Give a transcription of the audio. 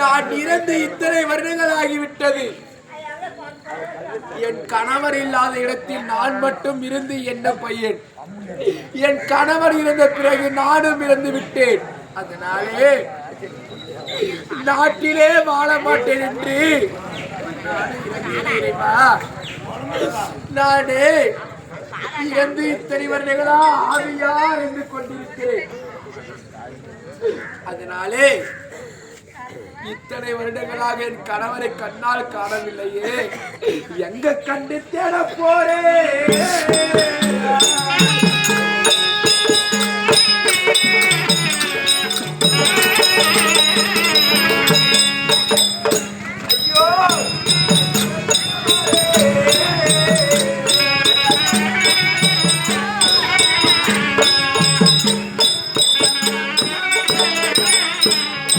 நான் இறந்து இத்தனை வருடங்கள் ஆகிவிட்டது. என் கணவர் இல்லாத இடத்தில் நான் மட்டும் இருந்து என்ன பையன்? என் கணவர் இருந்த பிறகு நானும் இறந்து விட்டேன். அதனாலே நாட்டிலே வாழ மாட்டேன் என்று. நானே நானே இறந்து இத்தனை வருடங்களா ஆவியா என்று கொண்டிருக்கிறேன். அதனாலே இத்தனை வருடங்களாக என் கணவரை கண்ணால் காணவில்லையே. எங்க கண்டு தேட போறேன்